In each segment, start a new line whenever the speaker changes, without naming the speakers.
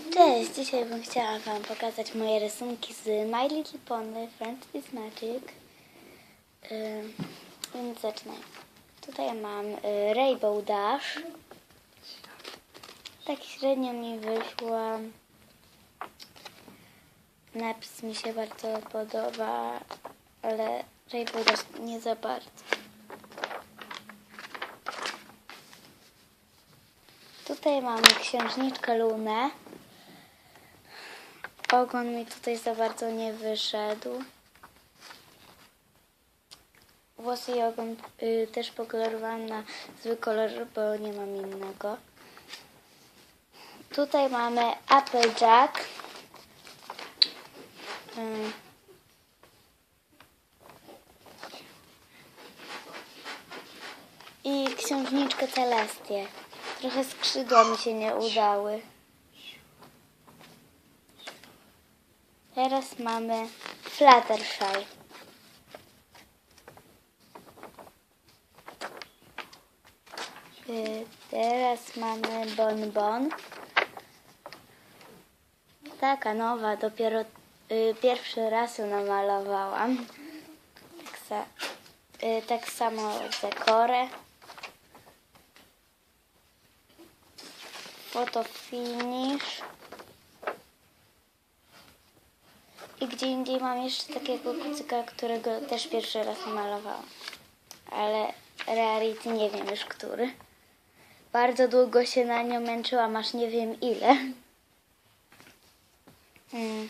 Cześć, dzisiaj bym chciała Wam pokazać moje rysunki z My Little Pony Friends is Magic. Yy, więc zaczynajmy. Tutaj mam y, Rainbow Dash. Tak średnio mi wyszła. Napis mi się bardzo podoba, ale Rainbow Dash nie za bardzo. Tutaj mamy księżniczkę Lunę. Ogon mi tutaj za bardzo nie wyszedł. Włosy i ogon y, też pokolorowałam na zły kolor, bo nie mam innego. Tutaj mamy Applejack. Y, I księżniczkę Celestię. Trochę skrzydła mi się nie udały. Teraz mamy Fluttershy. Y, Teraz mamy Bonbon. Taka nowa, dopiero y, pierwszy raz ją namalowałam. Tak, sa, y, tak samo dekorę. Foto I gdzie indziej mam jeszcze takiego kucyka, którego też pierwszy raz malowałam. Ale Rarity nie wiem już który. Bardzo długo się na nią męczyłam, aż nie wiem ile. Hmm.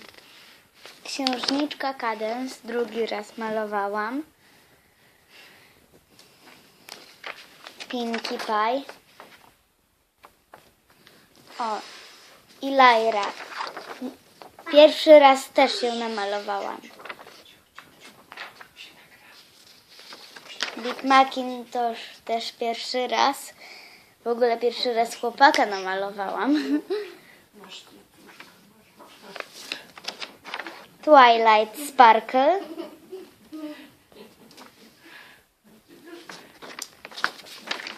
Księżniczka Cadence drugi raz malowałam. Pinkie Pie. O, i Lyra. Pierwszy raz też ją namalowałam. Big Macintosh też pierwszy raz. W ogóle pierwszy raz chłopaka namalowałam. Twilight Sparkle.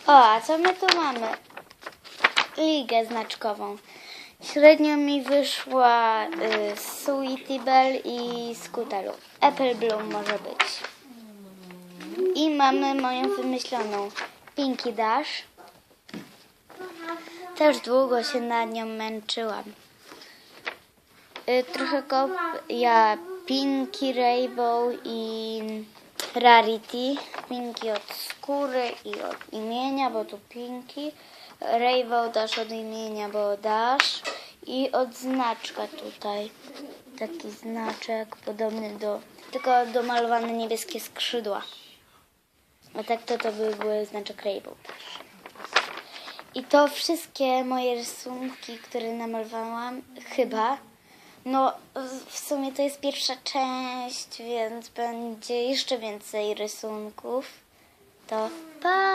O, a co my tu mamy? ligę znaczkową. Średnio mi wyszła y, Belle i Scootalu. Apple Bloom może być. I mamy moją wymyśloną Pinky Dash. Też długo się nad nią męczyłam. Y, trochę kop ja Pinky Rainbow i Rarity. Pinky od skóry i od imienia, bo tu Pinky. Rainbow Dash od imienia, bo Dash. I od znaczka tutaj. Taki znaczek podobny do... Tylko domalowane niebieskie skrzydła. A tak to to by były znaczek Rainbow Dash. I to wszystkie moje rysunki, które namalowałam, chyba. No, w sumie to jest pierwsza część, więc będzie jeszcze więcej rysunków. To pa!